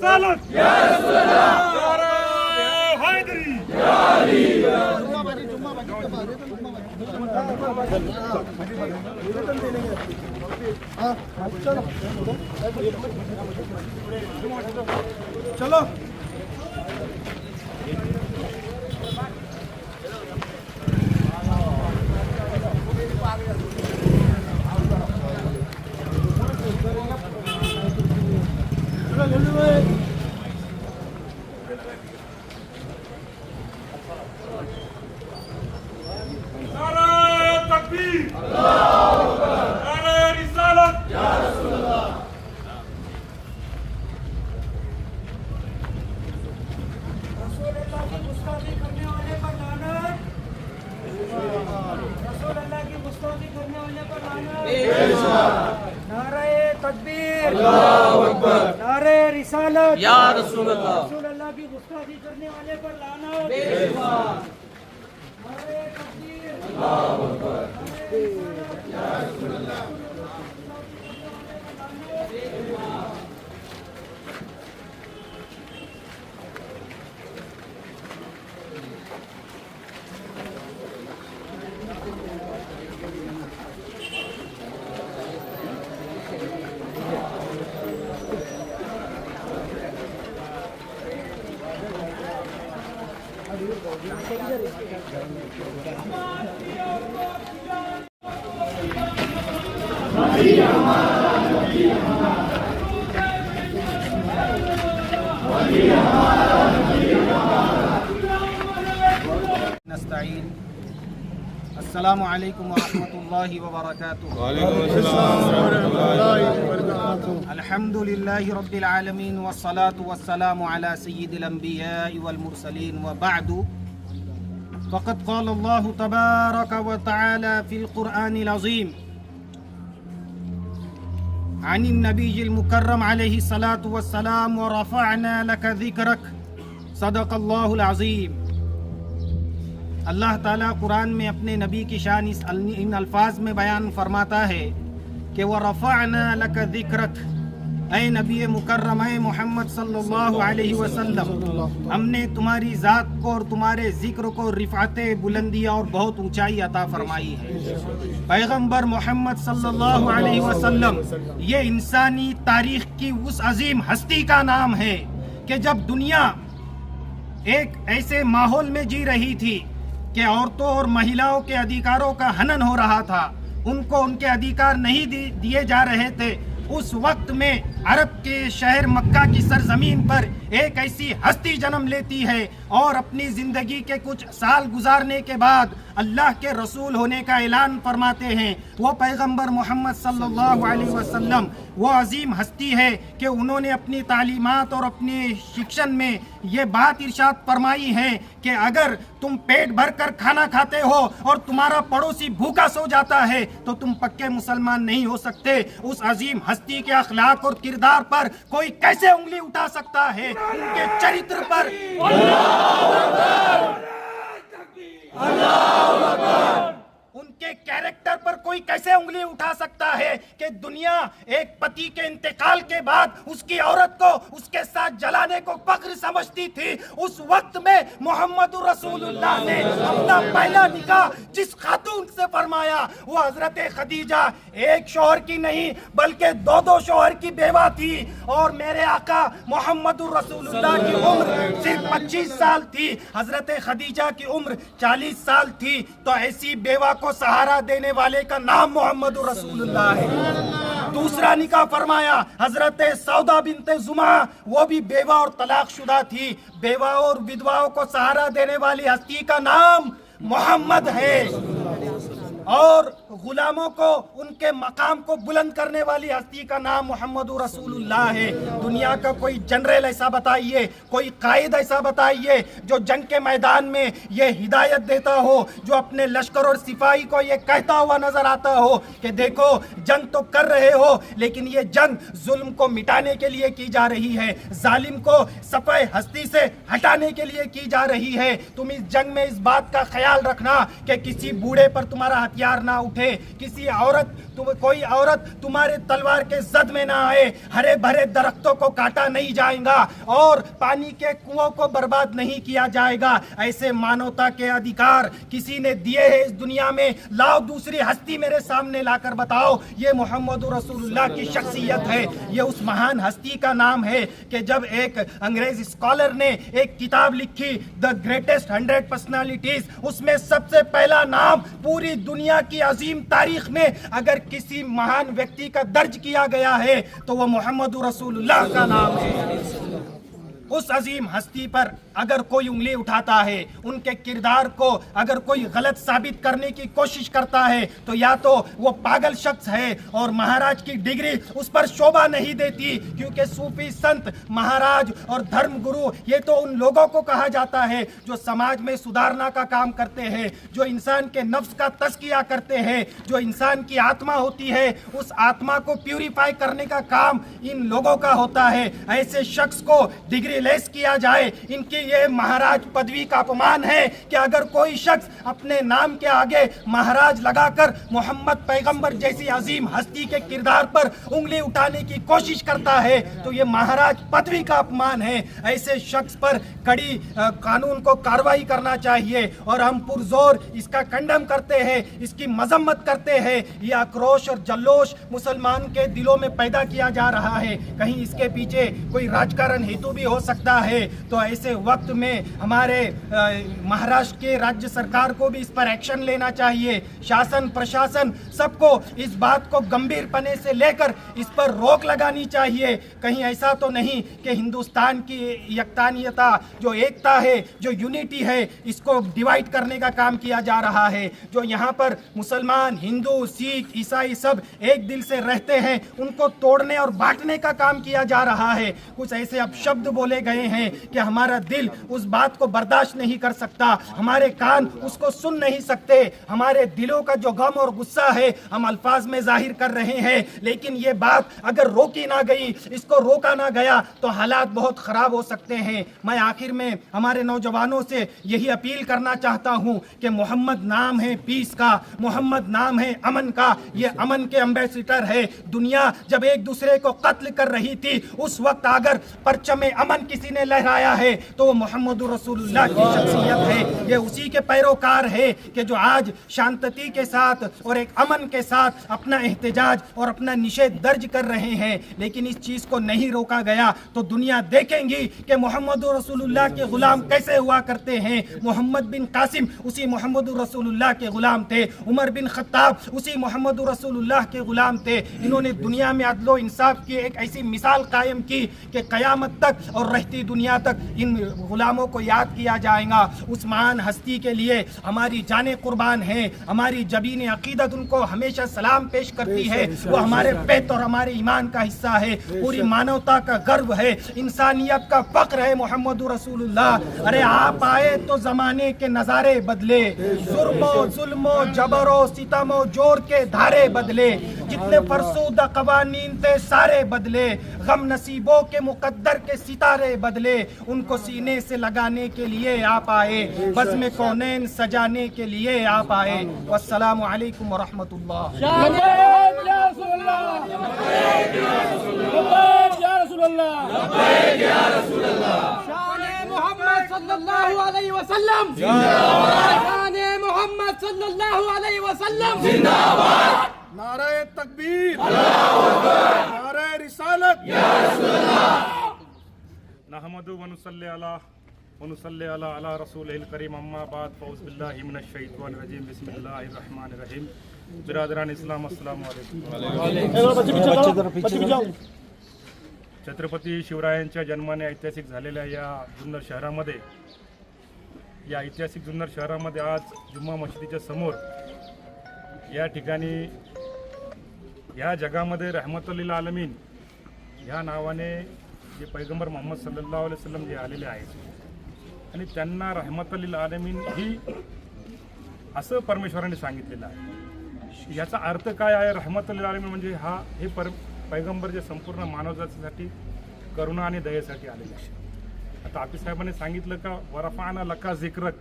चालत नारे हैदरी चलो नारे तकबीर नारे रिसालत रसूल अल्लाह की गुस्ताखी करने वाले पर लानत रसूल अल्लाह की गुस्ताखी करने वाले पर लानत नारे तकबीर नारे रिसालत या रसूल نستعين. السلام عليكم ورحمة الله وبركاته. وعليكم السلام ورحمة الله وبركاته. الحمد لله رب العالمين والصلاة والسلام على سيد الأنبياء والمرسلين وبعد. क़ाल अल्लाहु तबारक व तआला फ़िल क़ुरआनिल अज़ीम عن النبي المكرم عليه الصلاة والسلام ورفعنا لك ذكرك صدق الله العظيم अल्लाह ताला कुरान में अपने नबी की शान इस अल- इन अल्फाज में बयान फरमाता है कि वह रफ़ाना लक ज़िक्रक ऐ नबी मुकर्रम मोहम्मद सल्लल्लाहु अलैहि वसल्लम, हमने तुम्हारी ज़ात को और तुम्हारे ज़िक्र को रिफ़ात बुलंदियाँ और बहुत ऊंचाई अता फरमाई है। पैगंबर मोहम्मद सल्लल्लाहु अलैहि वसल्लम, ये इंसानी तारीख की उस अजीम हस्ती का नाम है कि जब दुनिया एक ऐसे माहौल में जी रही थी कि औरतों और महिलाओं के अधिकारों का हनन हो रहा था, उनको उनके अधिकार नहीं दिए जा रहे थे, उस वक्त में अरब के शहर मक्का की सरजमीन पर एक ऐसी हस्ती जन्म लेती है और अपनी ज़िंदगी के कुछ साल गुजारने के बाद अल्लाह के रसूल होने का ऐलान फरमाते हैं। वो पैगंबर मोहम्मद सल्लल्लाहु अलैहि वसल्लम, वो अजीम हस्ती है कि उन्होंने अपनी तालीमात और अपने शिक्षण में ये बात इरशाद फरमाई है कि अगर तुम पेट भर कर खाना खाते हो और तुम्हारा पड़ोसी भूखा सो जाता है तो तुम पक्के मुसलमान नहीं हो सकते। उस अजीम हस्ती के अखलाक और पर कोई कैसे उंगली उठा सकता है? उनके चरित्र पर उनके कैरेक्टर पर कोई कैसे उंगली उठा सकता है कि दुनिया एक पति के इंतकाल के बाद उसकी औरत को उसके साथ जलाने को फख्र समझती थी? उस वक्त में मोहम्मद रसूलुल्लाह ने अपना पहला निकाह जिस खातून से फरमाया, वो हज़रत खदीजा। एक शोहर की नहीं, बल्कि दो दो शोहर की बेवा थी। और मेरे आका मोहम्मद रसूलुल्लाह की उम्र सिर्फ़ 25 साल थी। हज़रत खदीजा की उम्र 40 साल थी। तो ऐसी बेवा को सहारा देने वाले का नाम मोहम्मद रसूलुल्लाह है। दूसरा निका फरमाया, हज़रत सौदा बिनते जुमा, वो भी बेवा और तलाक शुदा थी। बेवा और विधवाओं को सहारा देने वाली हस्ती का नाम मोहम्मद है। और गुलामों को, उनके मकाम को बुलंद करने वाली हस्ती का नाम मोहम्मद रसूलुल्लाह है। दुनिया का कोई जनरल ऐसा बताइए, कोई कायद ऐसा बताइए, जो जंग के मैदान में ये हिदायत देता हो, जो अपने लश्कर और सिपाही को ये कहता हुआ नज़र आता हो कि देखो, जंग तो कर रहे हो, लेकिन ये जंग जुल्म को मिटाने के लिए की जा रही है, जालिम को सफ़ाई हस्ती से हटाने के लिए की जा रही है। तुम इस जंग में इस बात का ख्याल रखना कि किसी बूढ़े पर तुम्हारा हथियार हथियार ना उठे। किसी औरत कोई औरत तुम्हारे तलवार के जद में ना आए हरे भरे दरख्तों को काटा नहीं जाएगा और पानी के कुओं को बर्बाद नहीं किया जाएगा। ऐसे मानवता के अधिकार किसी ने दिए हैं इस दुनिया में, लाओ दूसरी हस्ती मेरे सामने लाकर बताओ, ये मोहम्मद रसूलुल्लाह की शख्सियत है। ये उस महान हस्ती का नाम है कि जब एक अंग्रेज़ स्कॉलर ने एक किताब लिखी, द ग्रेटेस्ट हंड्रेड पर्सनालिटीज उसमें सबसे पहला नाम पूरी दुनिया की अजीम तारीख में अगर किसी महान व्यक्ति का दर्ज किया गया है तो वह मोहम्मद रसूलुल्लाह का नाम है। उस अजीम हस्ती पर अगर कोई उंगली उठाता है, उनके किरदार को अगर कोई गलत साबित करने की कोशिश करता है तो या तो वो पागल शख्स है और महाराज की डिग्री उस पर शोभा नहीं देती, क्योंकि सूफी संत, महाराज और धर्म गुरु ये तो उन लोगों को कहा जाता है जो समाज में सुधारना का काम करते हैं, जो इंसान के नफ्स का तस्किया करते हैं, जो इंसान की आत्मा होती है, उस आत्मा को प्यूरिफाई करने का काम इन लोगों का होता है। ऐसे शख्स को डिग्री लेस किया जाए, इनकी ये महाराज पदवी का अपमान है कि अगर कोई शख्स अपने नाम के आगे महाराज लगाकर मोहम्मद पैगंबर जैसी अजीम हस्ती के किरदार पर उंगली उठाने की कोशिश करता है तो ये महाराज पदवी का अपमान है। ऐसे शख्स पर कड़ी कानून को कार्रवाई करना चाहिए और हम पुरजोर इसका कंडम करते हैं, इसकी मजम्मत करते हैं। ये आक्रोश और जल्लोश मुसलमान के दिलों में पैदा किया जा रहा है। कहीं इसके पीछे कोई राजकारण हेतु भी हो सकता है तो ऐसे वक्त में हमारे महाराष्ट्र के राज्य सरकार को भी इस पर एक्शन लेना चाहिए। शासन, प्रशासन सबको इस बात को गंभीरपने से लेकर इस पर रोक लगानी चाहिए। कहीं ऐसा तो नहीं कि हिंदुस्तान की यकतानियता जो एकता है, जो यूनिटी है, इसको डिवाइड करने का काम किया जा रहा है। जो यहाँ पर मुसलमान, हिंदू, सिख, ईसाई सब एक दिल से रहते हैं, उनको तोड़ने और बांटने का काम किया जा रहा है। कुछ ऐसे अब शब्द बोले गए हैं कि हमारा दिल उस बात को बर्दाश्त नहीं कर सकता। हमारे कान उसको सुन नहीं सकते। हमारे दिलों का जो गम और गुस्सा है, हम अल्फाज में ज़ाहिर कर रहे हैं। लेकिन ये बात अगर रोकी ना गई, इसको रोका ना गया तो हालात बहुत खराब हो सकते हैं। मैं आखिर में हमारे नौजवानों से यही अपील करना चाहता हूँ कि मोहम्मद नाम है पीस का, मोहम्मद नाम है अमन का। ये अमन के एम्बेसिडर है। दुनिया जब एक दूसरे को कत्ल कर रही थी, उस वक्त अगर परचम अमन किसी ने लहराया है तो वो मोहम्मद रसूलुल्लाह की शख्सियत है। ये उसी के पैरोकार है कि जो आज शांतति के साथ और एक अमन के साथ अपना एहतजाज और अपना निषेध दर्ज कर रहे हैं, लेकिन इस चीज़ को नहीं रोका गया। तो दुनिया देखेंगी कि मोहम्मद रसूलुल्लाह के गुलाम कैसे हुआ करते हैं। मोहम्मद बिन कासिम उसी मोहम्मद रसूलुल्लाह के गुलाम थे। उमर बिन खत्ताब उसी मोहम्मद रसूलुल्लाह के गुलाम थे। इन्होंने दुनिया में अदलो इंसाफ की एक ऐसी मिसाल कायम की कि कयामत तक और रहती दुनिया तक इन गुलामों को याद किया जाएगा। उस महान हस्ती के लिए हमारी जाने कुर्बान है। हमारी जबीन अकीदत उनको हमेशा सलाम पेश करती है। वो हमारे पेट और हमारे ईमान का हिस्सा है। पूरी मानवता का गर्व है। इंसानियत का फक्र है मोहम्मद रसूलुल्लाह। अरे आप आए तो जमाने के नजारे बदले। जुर्मो जुल्मो जबरो सितमो ज़ोर के धारे बदले। जितने फरसूदा कवानीन थे सारे बदले। गम नसीबों के मुकद्दर के सितारे बदले। उनको सीने सीने से लगाने के लिए आप आए बज़म कौनैन सजाने के लिए आप आए वसलम वरहमतुल्ला sallallahu alaihi wasallam zindabad shane muhammad sallallahu alaihi wasallam zindabad नारे तकबीर अल्लाह नारे रिसालत या रसूल अल्लाह नहमदु वनुसल्ले अला वनुसल्ले अला अला रसूलिल करीम अम्माबाद फौज बिल्लाहि मिनश रजीम बिस्मिल्लाहिर रहमानिर रहीम बिरादरान इस्लाम अस्सलाम वालेकुम छत्रपती शिवरायांच्या जन्माने ऐतिहासिक झालेल्या या जुन्नर शहरामध्ये या ऐतिहासिक जुन्नर शहरामध्ये आज जुम्मा मशिदीच्या समोर या ठिकाणी या जगामध्ये रहमतुल्लिल आलमीन ह्या नावाने जे पैगंबर मोहम्मद सल्ला वसलम जे आलेले आहेत. आणि त्यांना रहमतुल्लिल आलमीन ही असं परमेश्वराने सांगितलेलं आहे. याचा अर्थ काय आहे? रहमतुल्लिल आलमीन म्हणजे हा हे पर पैगंबर जे संपूर्ण मानवजातीसाठी करुणा आणि दयेसाठी आलेले आहे आता आपी साहेबांनी सांगितलं का वरफाना लका जिक्रक.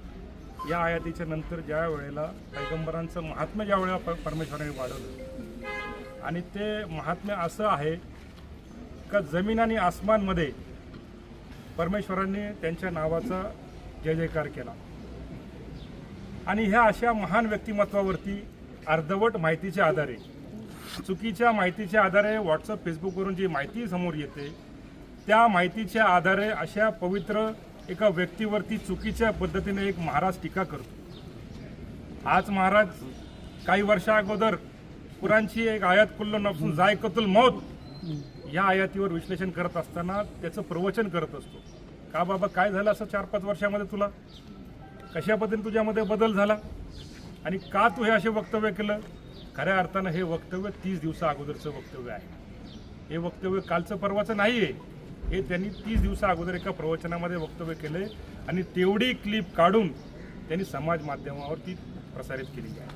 या आयातीच्या नंतर ज्या वेळेला पैगंबरांचं महात्म्य ज्या वेळेला परमेश्वराने वाढवलं. आणि ते महात्म्य असं आहे का जमीन आणि आसमानमध्ये परमेश्वरांनी त्यांच्या नावाचा जय जयकार केला. आणि ह्या अशा महान व्यक्तिमत्वावरती अर्धवट माहितीच्या आधारे चुकीच्या माहितीच्या आधारे व्हॉट्सअप फेसबुकवरून जी माहिती समोर येते त्या माहितीच्या आधारे अशा पवित्र एका व्यक्तीवरती चुकीच्या पद्धतीने एक महाराज टीका करतो. आज महाराज काही वर्षा अगोदर कुरांची एक आयात कुल्ल नफसून जायकतुल मौत या आयातीवर विश्लेषण करत असताना त्याचं प्रवचन करत असतो. का बाबा काय झालं असं चार पाच वर्षामध्ये तुला? कशा पद्धतीने तुझ्यामध्ये बदल झाला? आणि का तू हे असे वक्तव्य केलं? खऱ्या अर्थानं हे वक्तव्य तीस दिवसा अगोदरचं वक्तव्य आहे. हे वक्तव्य कालचं परवाचं नाही आहे हे त्यांनी तीस दिवसा अगोदर एका प्रवचनामध्ये वक्तव्य केले आणि तेवढी क्लिप काढून त्यांनी समाज माध्यमावर ती प्रसारित केलेली आहे.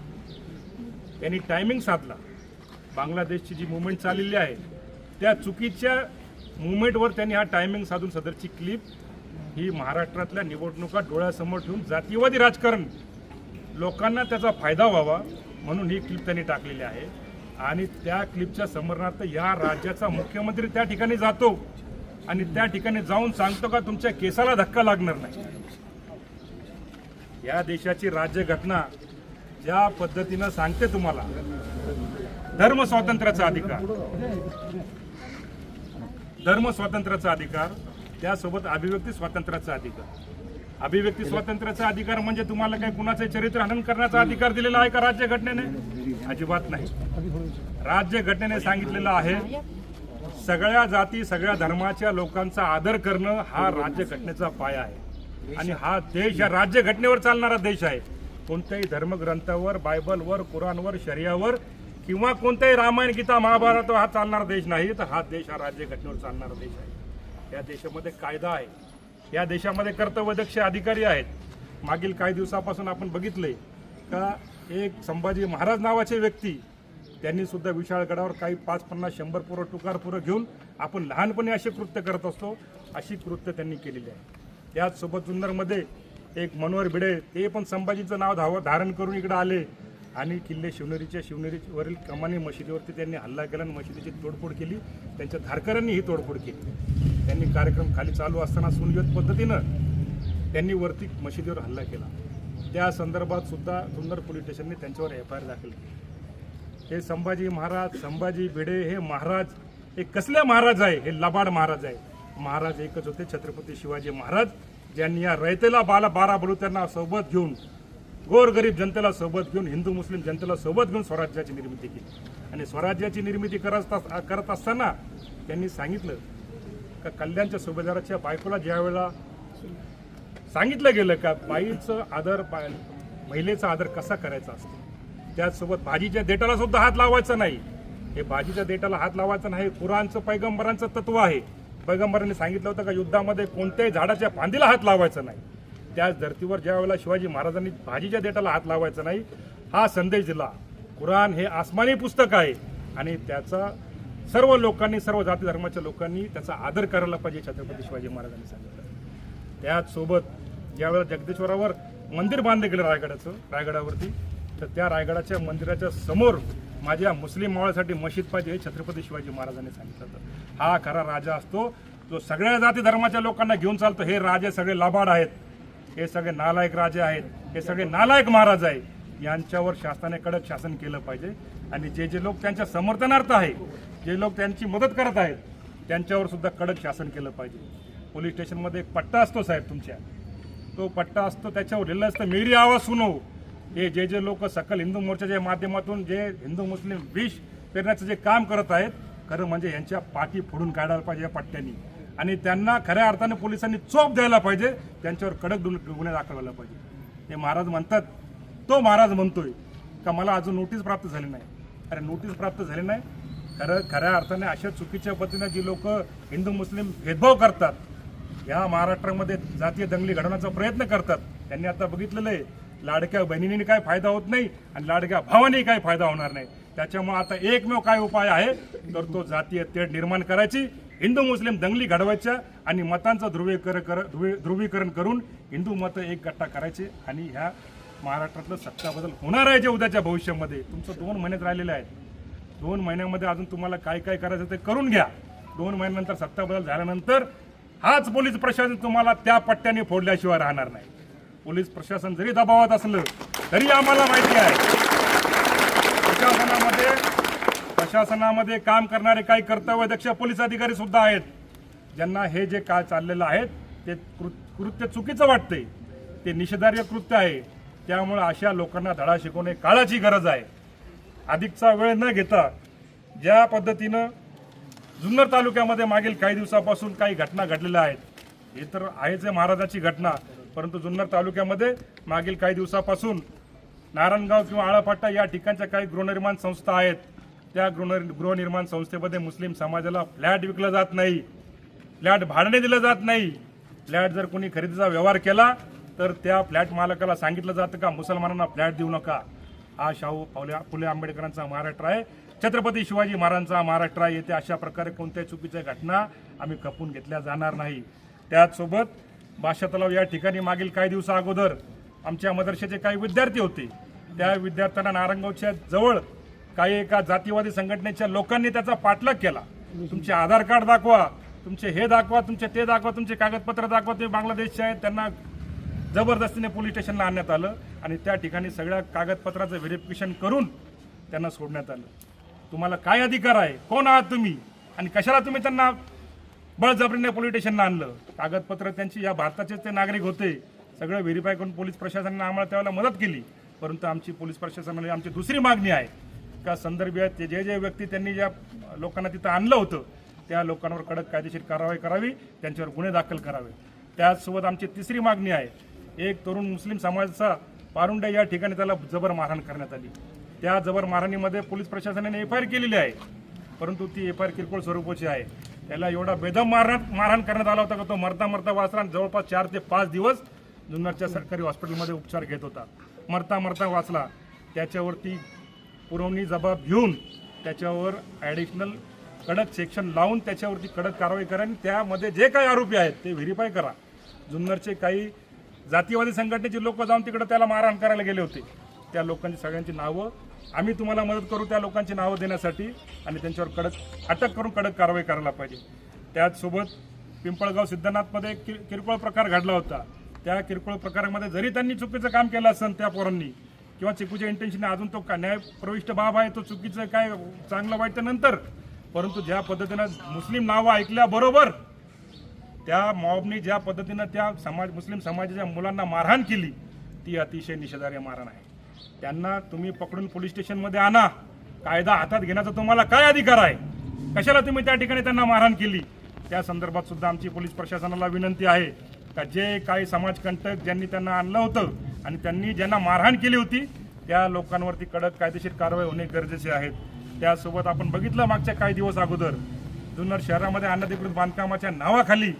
त्यांनी टायमिंग साधला. बांगलादेशची जी मुवमेंट चाललेली आहे त्या चुकीच्या मुवमेंटवर त्यांनी हा टायमिंग साधून सदरची क्लिप ही महाराष्ट्रातल्या निवडणुका डोळ्यासमोर ठेवून जातीवादी राजकारण लोकांना त्याचा फायदा व्हावा म्हणून ही क्लिप त्यांनी टाकलेली आहे. आणि त्या क्लिपच्या समरणार्थ या राज्याचा मुख्यमंत्री त्या ठिकाणी जातो आणि त्या ठिकाणी जाऊन सांगतो का तुमच्या केसाला धक्का लागणार नाही. या देशाची राज्यघटना ज्या पद्धतीनं सांगते तुम्हाला धर्म स्वातंत्र्याचा अधिकार. धर्म स्वातंत्र्याचा अधिकार त्यासोबत अभिव्यक्ती स्वातंत्र्याचा अधिकार. अभिव्यक्ती स्वातंत्र्याचा अधिकार म्हणजे तुम्हाला काही कुणाचे चरित्र हनन करण्याचा अधिकार दिलेला आहे का राज्यघटनेने अजिबात नाही. राज्यघटनेने सांगितलेलं आहे सगळ्या जाती सगळ्या धर्माच्या लोकांचा आदर करणं हा राज्यघटनेचा पाया आहे. आणि हा देश या राज्यघटनेवर चालणारा देश आहे. कोणत्याही धर्मग्रंथावर बायबलवर कुराणवर शर्यावर किंवा कोणत्याही रामायण गीता महाभारत हा चालणारा देश नाही. तर हा देश हा राज्यघटनेवर चालणारा देश आहे. या देशामध्ये कायदा आहे. या देशामध्ये कर्तव्यदक्ष अधिकारी आहेत. मागील काही दिवसापासून आपण बघितले का एक संभाजी महाराज नावाचे व्यक्ती त्यांनी सुद्धा विशाळ गडावर काही पाच पन्नास शंभर पुरं टुकार पुरं घेऊन आपण लहानपणी असे कृत्य करत असतो. अशी कृत्य त्यांनी केलेली आहे. त्याचसोबत जुन्नरमध्ये एक मनोहर भिडे ते पण संभाजीचं नाव धाव धारण करून इकडे आले. आणि किल्ले शिवनेरीच्या शिवनेरीवरील कमानी मशिदीवरती त्यांनी हल्ला केला आणि मशिदीची तोडफोड केली. त्यांच्या धारकऱ्यांनी ही तोडफोड केली. त्यांनी कार्यक्रम खाली चालू असताना सुनियोजित पद्धतीनं त्यांनी वरती मशिदीवर हल्ला केला. त्या संदर्भात सुद्धा जुन्नर पोलीस स्टेशनने त्यांच्यावर एफ आय आर दाखल केली. हे संभाजी महाराज संभाजी भिडे हे महाराज हे कसले महाराज आहे? हे लबाड महाराज आहे. महाराज एकच होते छत्रपती शिवाजी महाराज ज्यांनी या रयतेला बाला बारा बलुत्यांना सोबत घेऊन गोरगरीब जनतेला सोबत घेऊन हिंदू मुस्लिम जनतेला सोबत घेऊन स्वराज्याची निर्मिती केली. आणि स्वराज्याची निर्मिती करत अस- करत असताना त्यांनी सांगितलं का कल्याणच्या सुभेदाराच्या बायकोला ज्यावेळेला सांगितलं गेलं का बाईचं आदर बा- महिलेचा आदर कसा करायचा असतो? त्याचसोबत भाजीच्या देटाला सुद्धा हात लावायचा नाही. हे भाजीच्या देटाला हात लावायचा नाही कुराणचं पैगंबरांचं तत्व आहे. पैगंबरांनी सांगितलं होतं का युद्धामध्ये कोणत्याही झाडाच्या फांदीला हात लावायचा नाही. त्याच धर्तीवर ज्या वेळेला शिवाजी महाराजांनी भाजीच्या देठाला हात लावायचा नाही हा संदेश दिला. कुराण हे आसमानी पुस्तक आहे आणि त्याचा सर्व लोकांनी सर्व जाती धर्माच्या लोकांनी त्याचा आदर करायला पाहिजे छत्रपती शिवाजी महाराजांनी सांगितलं. त्याचसोबत ज्यावेळेला जगदीश्वरावर मंदिर बांधलं गेलं रायगडाचं रायगडावरती तर त्या रायगडाच्या मंदिराच्या समोर माझ्या मुस्लिम मावळ्यासाठी मशीद पाहिजे हे छत्रपती शिवाजी महाराजांनी सांगितलं होतं. हा खरा राजा असतो जो सगळ्या जाती धर्माच्या लोकांना घेऊन चालतो. हे राजे सगळे लाबाड आहेत. हे सगळे नालायक राजे आहेत हे सगळे नालायक महाराज आहे यांच्यावर शासनाने कडक शासन केलं पाहिजे. आणि जे जे लोक त्यांच्या समर्थनार्थ आहे जे लोक त्यांची मदत करत आहेत त्यांच्यावर सुद्धा कडक शासन केलं पाहिजे. पोलीस स्टेशनमध्ये एक पट्टा असतो साहेब तुमच्या. तो पट्टा असतो त्याच्यावर लिहिलं असतं मेरी आवाज सुनो. हे जे जे लोक सकल हिंदू मोर्चाच्या माध्यमातून जे हिंदू मुस्लिम विष पेरण्याचं जे काम करत आहेत खरं म्हणजे यांच्या पाठी फोडून काढायला पाहिजे या पट्ट्यांनी. आणि त्यांना खऱ्या अर्थाने पोलिसांनी चोप द्यायला पाहिजे त्यांच्यावर कडक गुन्हे दाखल व्हायला पाहिजे. हे महाराज म्हणतात तो महाराज म्हणतोय का मला अजून नोटीस प्राप्त झाली नाही. अरे नोटीस प्राप्त झाली नाही? खरं खऱ्या अर्थाने अशा चुकीच्या पद्धतीने जी लोक हिंदू मुस्लिम भेदभाव करतात या महाराष्ट्रामध्ये जातीय दंगली घडवण्याचा प्रयत्न करतात त्यांनी आता बघितलेलं आहे लाडक्या बहिणीने काय फायदा होत नाही आणि लाडक्या भावाने काय फायदा होणार नाही. त्याच्यामुळे आता एकमेव काय उपाय आहे? तर तो जातीय तेढ निर्माण करायची हिंदू मुस्लिम दंगली घडवायच्या आणि मतांचं ध्रुवीकर कर ध्रुवी- ध्रुवीकरण करून हिंदू मतं एक गट्टा करायचे आणि ह्या महाराष्ट्रातलं सत्ता बदल होणार आहे जे उद्याच्या भविष्यामध्ये. तुमचं दोन महिन्यात राहिलेले आहेत. दोन महिन्यामध्ये अजून तुम्हाला काय काय करायचं ते करून घ्या. दोन महिन्यानंतर सत्ता बदल झाल्यानंतर हाच पोलीस प्रशासन तुम्हाला त्या पट्ट्याने फोडल्याशिवाय राहणार नाही. पोलीस प्रशासन जरी दबावात असलं तरी आम्हाला माहिती आहे प्रशासनामध्ये प्रशासनामध्ये काम करणारे काही कर्तव्यदक्ष पोलीस अधिकारी सुद्धा आहेत. ज्यांना हे जे काय चाललेलं आहे ते कृ- कृत्य चुकीचं वाटतंय. ते निषेधार्ह कृत्य आहे. त्यामुळे अशा लोकांना धडा शिकवणे काळाची गरज आहे. अधिकचा वेळ न घेता ज्या पद्धतीनं जुन्नर तालुक्यामध्ये मागील काही दिवसापासून काही घटना घडलेल्या आहेत हे तर आहेच आहे महाराजाची घटना. परंतु जुन्नर तालुक्यामध्ये मागील काही दिवसापासून नारायणगाव किंवा आळापाटा या ठिकाणच्या काही गृहनिर्माण संस्था आहेत. त्या गृह गृहनिर्माण संस्थेमध्ये मुस्लिम समाजाला फ्लॅट विकला जात नाही. फ्लॅट भाड्याने दिलं जात नाही. फ्लॅट जर कोणी खरेदीचा व्यवहार केला तर त्या फ्लॅट मालकाला सांगितलं जातं का मुसलमानांना फ्लॅट देऊ नका. हा शाहू फुले फुले आंबेडकरांचा महाराष्ट्र आहे. छत्रपती शिवाजी महाराजांचा महाराष्ट्र आहे. येथे अशा प्रकारे कोणत्याही चुकीच्या घटना आम्ही खपून घेतल्या जाणार नाही. त्याचसोबत बादशा तलाव या ठिकाणी मागील काही दिवसा अगोदर आमच्या मदरशाचे काही विद्यार्थी होते. त्या विद्यार्थ्यांना नारंगावच्या जवळ काही एका जातीवादी संघटनेच्या लोकांनी त्याचा पाठलाग केला. तुमचे आधार कार्ड दाखवा तुमचे हे दाखवा तुमचे ते दाखवा तुमचे कागदपत्र दाखवा ते बांगलादेशचे आहेत त्यांना जबरदस्तीने पोलीस स्टेशनला आणण्यात आलं आणि त्या ठिकाणी सगळ्या कागदपत्राचं व्हेरिफिकेशन करून त्यांना सोडण्यात आलं. तुम्हाला काय अधिकार आहे? कोण आहात तुम्ही? आणि कशाला तुम्ही त्यांना बळजबरीने पोलीस स्टेशनला आणलं? कागदपत्र त्यांची या भारताचेच ते नागरिक होते. सगळं व्हेरीफाय करून पोलीस प्रशासनाने आम्हाला त्यावेळेला मदत केली. परंतु आमची पोलीस प्रशासनाने आमची दुसरी मागणी आहे. का संदर्भात ते जे जे व्यक्ती त्यांनी ज्या लोकांना तिथं आणलं होतं त्या लोकांवर कडक कायदेशीर कारवाई करावी त्यांच्यावर गुन्हे दाखल करावे. त्याचसोबत आमची तिसरी मागणी आहे एक तरुण मुस्लिम समाजाचा पारुंड्या या ठिकाणी त्याला जबर मारहाण करण्यात आली. त्या जबर मारहाणीमध्ये पोलीस प्रशासनाने एफ आय आर केलेली आहे परंतु ती एफ आय आर किरकोळ स्वरूपाची आहे. त्याला एवढा बेदम मारण्यात मारहाण करण्यात आला होता का तो मरता मरता वाचला आणि जवळपास चार ते पाच दिवस जुन्नरच्या सरकारी हॉस्पिटलमध्ये उपचार घेत होता. मरता मरता वाचला. त्याच्यावरती पुरवणी जबाब घेऊन त्याच्यावर ॲडिशनल कडक सेक्शन लावून त्याच्यावरती कडक कारवाई करा आणि त्यामध्ये जे काही आरोपी आहेत ते व्हेरीफाय करा. जुन्नरचे काही जातीवादी संघटनेचे लोक जाऊन तिकडे त्याला मारहाण करायला गेले होते. त्या लोकांची सगळ्यांची नावं. आम्ही तुम्हाला मदत करू त्या लोकांची नावं देण्यासाठी आणि त्यांच्यावर कडक अटक करून कडक कारवाई करायला पाहिजे. त्याचसोबत पिंपळगाव सिद्धनाथमध्ये किर किरकोळ प्रकार घडला होता. त्या किरकोळ प्रकारामध्ये जरी त्यांनी चुकीचं काम केलं असेल त्या पोरांनी किंवा चिकूच्या इंटेन्शनने अजून तो का न्याय प्रविष्ट बाब आहे तो चुकीचं काय चांगलं वाईट नंतर. परंतु ज्या पद्धतीनं मुस्लिम नावं ऐकल्याबरोबर त्या मॉबनी ज्या पद्धतीनं त्या समाज मुस्लिम समाजाच्या मुलांना मारहाण केली ती अतिशय निषेधार्ह मारहाण आहे. त्यांना तुम्ही पकडून पोलीस स्टेशनमध्ये आणा. कायदा हातात घेण्याचा तुम्हाला काय अधिकार आहे? कशाला तुम्ही त्या ठिकाणी त्यांना मारहाण केली? त्या संदर्भात सुद्धा आमची पोलीस प्रशासनाला विनंती आहे का जे काही समाजकंटक ज्यांनी त्यांना आणलं होतं आणि त्यांनी ज्यांना मारहाण केली होती त्या लोकांवरती कडक कायदेशीर कारवाई होणे गरजेचे आहेत त्यासोबत आपण बघितलं मागच्या काही दिवस अगोदर जुन्नर शहरामध्ये अनधिकृत बांधकामाच्या नावाखाली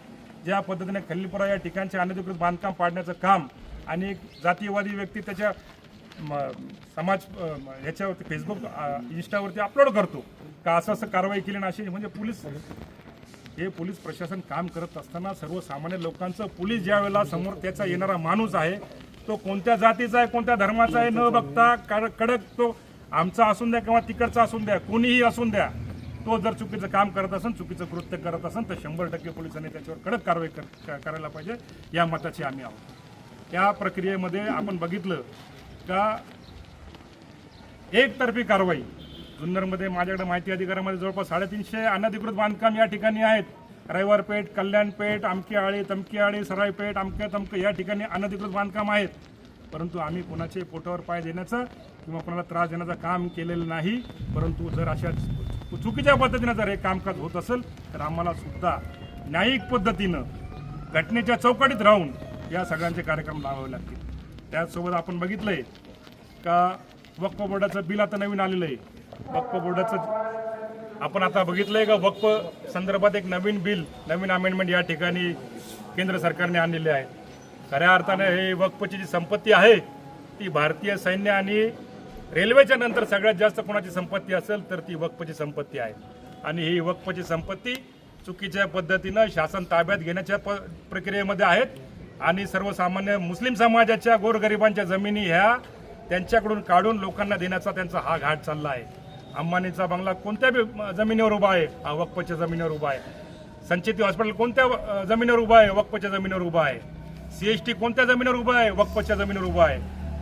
ज्या पद्धतीने खल्लीपुरा या ठिकाणचे अनधिकृत बांधकाम पाडण्याचं काम आणि एक जातीयवादी व्यक्ती त्याच्या म, समाज ह्याच्यावरती फेसबुक इंस्टावरती इन्स्टावरती अपलोड करतो. का असं असं कारवाई केली ना अशी म्हणजे पोलीस हे पोलीस प्रशासन काम करत असताना सर्वसामान्य लोकांचं पोलीस ज्या वेळेला समोर त्याचा येणारा माणूस आहे तो कोणत्या जातीचा आहे कोणत्या धर्माचा आहे न बघता कडक तो आमचा असून द्या किंवा तिकडचा असून द्या कोणीही असून द्या तो जर चुकीचं काम करत असेल चुकीचं कृत्य करत असेल तर शंभर टक्के पोलिसांनी त्याच्यावर कडक कारवाई कर- करायला पाहिजे या मताची आम्ही आहोत. त्या प्रक्रियेमध्ये आपण बघितलं का एकतर्फी कारवाई जुन्नरमध्ये माझ्याकडे माहिती अधिकारामध्ये जवळपास साडेतीनशे अनधिकृत बांधकाम या ठिकाणी आहेत. रविवारपेठ कल्याणपेठ अमकी आळी तमकी आळी सराईपेठ अमक्या तमकं या ठिकाणी अनधिकृत बांधकाम आहेत. परंतु आम्ही कोणाचे पोटावर पाय देण्याचं किंवा कोणाला त्रास देण्याचं काम केलेलं नाही. परंतु जर अशा चुकीच्या पद्धतीनं जर हे कामकाज होत असेल तर आम्हाला सुद्धा न्यायिक पद्धतीनं घटनेच्या चौकटीत राहून या सगळ्यांचे कार्यक्रम लावावे लागतील. त्याचसोबत आपण बघितलंय का वक्फ बोर्डाचं बिल आता नवीन आलेलं आहे. वक्फ बोर्डाचं आपण आता बघितलंय का वक्फ संदर्भात एक नवीन बिल नवीन अमेंडमेंट या ठिकाणी केंद्र सरकारने आणलेले आहे. खऱ्या अर्थाने हे वक्फची जी संपत्ती आहे ती भारतीय सैन्य आणि रेल्वेच्या नंतर सगळ्यात जास्त कोणाची संपत्ती असेल तर ती वक्फची संपत्ती आहे. आणि ही वक्फची संपत्ती चुकीच्या पद्धतीनं शासन ताब्यात घेण्याच्या प प्रक्रियेमध्ये आहेत. आणि सर्वसामान्य मुस्लिम समाजाच्या गोरगरिबांच्या जमिनी ह्या त्यांच्याकडून काढून लोकांना देण्याचा त्यांचा हा घाट चालला आहे. अंबानीचा बंगला कोणत्या बी जमिनीवर उभा आहे? हा वक्फच्या जमिनीवर उभा आहे. संचेती हॉस्पिटल कोणत्या जमिनीवर उभा आहे? वक्फच्या जमिनीवर उभा आहे. सीएसटी कोणत्या जमिनीवर उभा आहे? वक्फच्या जमिनीवर उभा आहे.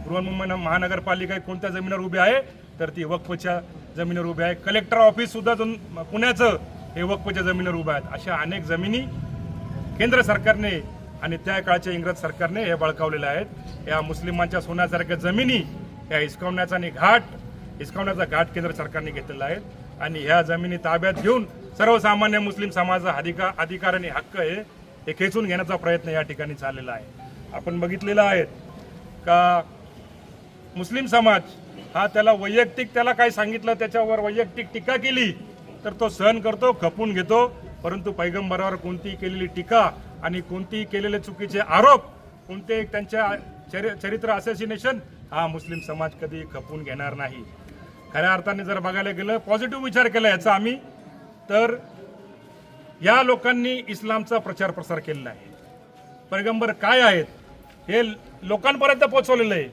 बृहन्मुंबई महानगरपालिका कोणत्या जमिनीवर उभी आहे? तर ती वक्फच्या जमिनीवर उभी आहे. कलेक्टर ऑफिस सुद्धा पुण्याचं हे वक्फच्या जमिनीवर उभं आहेत. अशा अनेक जमिनी केंद्र सरकारने आणि त्या काळच्या इंग्रज सरकारने हे बळकावलेल्या आहेत. या मुस्लिमांच्या सोन्यासारख्या जमिनी या हिसकावण्याचा आणि घाट हिसकावण्याचा घाट केंद्र सरकारने घेतलेला आहे. आणि ह्या जमिनी ताब्यात घेऊन सर्वसामान्य मुस्लिम समाजाचा अधिकार अधिकार आणि हक्क आहे हे खेचून घेण्याचा प्रयत्न या ठिकाणी चाललेला आहे. आपण बघितलेलं आहे का मुस्लिम समाज हा त्याला वैयक्तिक त्याला काय सांगितलं त्याच्यावर वैयक्तिक टीका केली तर तो सहन करतो खपून घेतो परंतु पैगंबरावर कोणतीही केलेली टीका आणि कोणतीही केलेले चुकीचे आरोप कोणते त्यांच्या चरि- चरित्र असोसिनेशन हा मुस्लिम समाज कधी खपून घेणार नाही. खऱ्या अर्थाने जर बघायला गेलं पॉझिटिव्ह विचार केला याचा आम्ही तर या लोकांनी इस्लामचा प्रचार प्रसार केलेला आहे. पैगंबर काय आहेत हे लोकांपर्यंत पोहोचवलेलं आहे.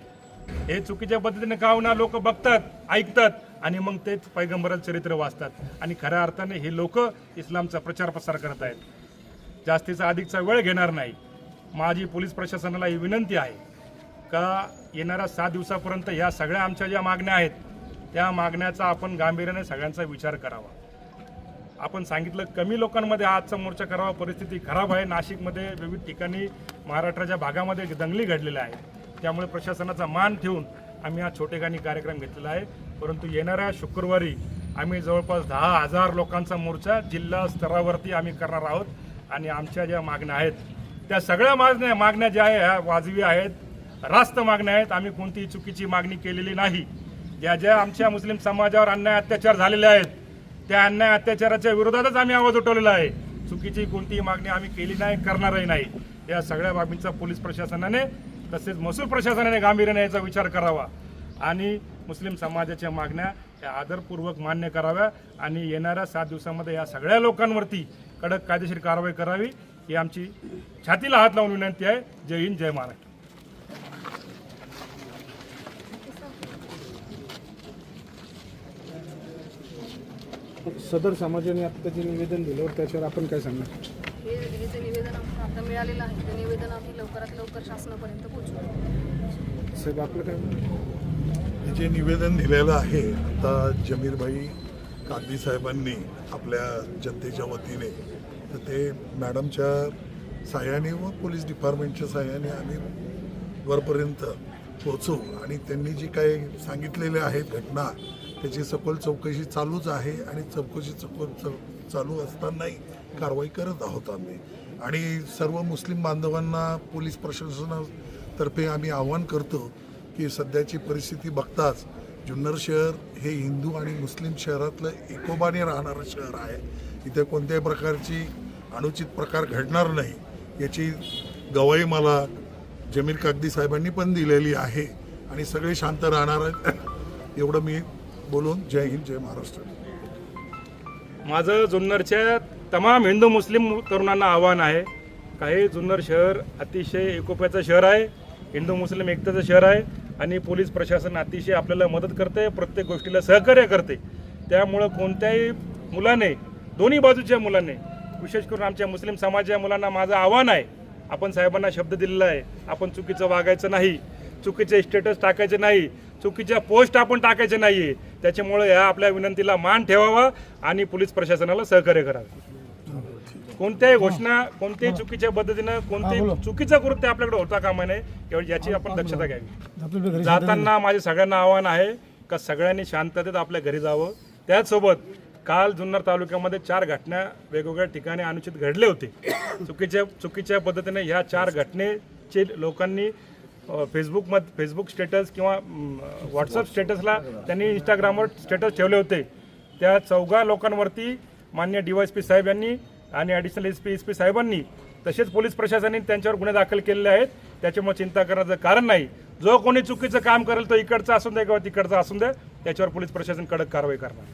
हे चुकीच्या पद्धतीने का होणार लोक बघतात ऐकतात आणि मग तेच पैगंबराचं चरित्र वाचतात. आणि खऱ्या अर्थाने हे लोक इस्लामचा प्रचार प्रसार करत आहेत. जास्तीचा अधिकचा वेळ घेणार नाही. माझी पोलीस प्रशासनाला ही विनंती आहे का येणाऱ्या सात दिवसापर्यंत या सगळ्या आमच्या ज्या मागण्या आहेत त्या मागण्याचा आपण गांभीर्याने सगळ्यांचा विचार करावा. आपण सांगितलं कमी लोकांमध्ये आजचा मोर्चा करावा परिस्थिती खराब आहे. नाशिकमध्ये विविध ठिकाणी महाराष्ट्राच्या भागामध्ये दंगली घडलेल्या आहेत. त्यामुळे प्रशासनाचा मान ठेवून आम्ही हा छोटेखानी कार्यक्रम घेतलेला आहे. परंतु येणाऱ्या शुक्रवारी आम्ही जवळपास दहा हजार लोकांचा मोर्चा जिल्हा स्तरावरती आम्ही करणार आहोत. आणि आमच्या ज्या मागण्या आहेत त्या सगळ्या मागण्या मागण्या ज्या आहे ह्या वाजवी आहेत रास्त मागण्या आहेत. आम्ही कोणतीही चुकीची मागणी केलेली नाही. ज्या ज्या आमच्या मुस्लिम समाजावर अन्याय अत्याचार झालेले आहेत त्या अन्याय अत्याचाराच्या विरोधातच आम्ही आवाज उठवलेला आहे. चुकीची कोणतीही मागणी आम्ही केली नाही करणारही नाही. या सगळ्या बाबींचा पोलीस प्रशासनाने तसेच महसूल प्रशासनाने गांभीर्याने याचा विचार करावा आणि मुस्लिम समाजाच्या मागण्या या आदरपूर्वक मान्य कराव्या आणि येणाऱ्या सात दिवसामध्ये या सगळ्या लोकांवरती कडक कायदेशीर कारवाई करावी ही आमची छातीला हात लावून विनंती आहे. जय हिंद जय महाराष्ट्र. सदर समाजाने आता जे निवेदन दिलं त्याच्यावर आपण काय सांगणार? हे हे जे निवेदन आम्हाला आता मिळालेलं आहे. ते निवेदन आम्ही लवकरात लवकर शासनापर्यंत पोहोचवू. साहेब आपलं काय म्हणणं? हे जे निवेदन दिलेलं आहे आता जमीरभाई कागदी साहेबांनी आपल्या जनतेच्या वतीने तर ते मॅडमच्या साह्याने व पोलीस डिपार्टमेंटच्या साह्याने आम्ही वरपर्यंत पोचवू आणि त्यांनी जी काही सांगितलेले आहेत घटना त्याची सखोल चौकशी चालूच आहे आणि चौकशी सखोल च- चालू असतानाही कारवाई करत आहोत आम्ही. आणि सर्व मुस्लिम बांधवांना पोलीस प्रशासनातर्फे आम्ही आवाहन करतो की सध्याची परिस्थिती बघताच जुन्नर शहर हे हिंदू आणि मुस्लिम शहरातलं एकोबाने राहणारं शहर आहे. इथे कोणत्याही प्रकारची अनुचित प्रकार घडणार नाही. याची गवाई मला जमीर कागदी साहेबांनी पण दिलेली आहे. आणि सगळे शांत राहणार एवढं मी बोलून जय हिंद जय महाराष्ट्र. माझं जुन्नरच्या तमाम हिंदू मुस्लिम तरुणांना आव्हान आहे. काही जुन्नर शहर अतिशय एकोप्याचं शहर आहे हिंदू मुस्लिम एकतेचं शहर आहे आणि पोलीस प्रशासन अतिशय आपल्याला मदत करते प्रत्येक गोष्टीला सहकार्य करते. त्यामुळं कोणत्याही मुलाने दोन्ही बाजूच्या मुलाने विशेष करून आमच्या मुस्लिम समाजाच्या मुलांना माझं आव्हान आहे. आपण साहेबांना शब्द दिलेला आहे आपण चुकीचं वागायचं नाही चुकीचे स्टेटस टाकायचे नाही चुकीच्या पोस्ट आपण टाकायचे नाही त्याच्यामुळे ह्या आपल्या विनंतीला मान ठेवावा आणि पोलीस प्रशासनाला सहकार्य करावे. कोणत्याही घोषणा कोणत्याही चुकीच्या पद्धतीनं कोणतेही चुकीचं कृत्य आपल्याकडे होता कामा नये याची आपण दक्षता घ्यावी. जाताना माझे सगळ्यांना आव्हान आहे का सगळ्यांनी शांततेत आपल्या घरी जावं. त्याचसोबत काल जुन्नर तालुक्यामध्ये चार घटना वेगवेगळ्या ठिकाणी अनुचित घडले होते. चुकीच्या चुकीच्या पद्धतीने ह्या चार घटनेचे लोकांनी फेसबुकमध्ये फेसबुक स्टेटस किंवा व्हॉट्सअप स्टेटसला त्यांनी इंस्टाग्रामवर स्टेटस ठेवले होते. त्या चौघा लोकांवरती मान्य डी वाय पी साहेब यांनी आणि additional S P S P साहेबांनी तसेच पोलीस प्रशासनाने त्यांच्यावर गुन्हे दाखल केलेले आहेत. त्याच्यामुळे चिंता करण्याचं कारण नाही. जो कोणी चुकीचं काम करेल तो इकडचा असून द्या किंवा तिकडचा असून द्या त्याच्यावर पोलीस प्रशासन कडक कारवाई करणार.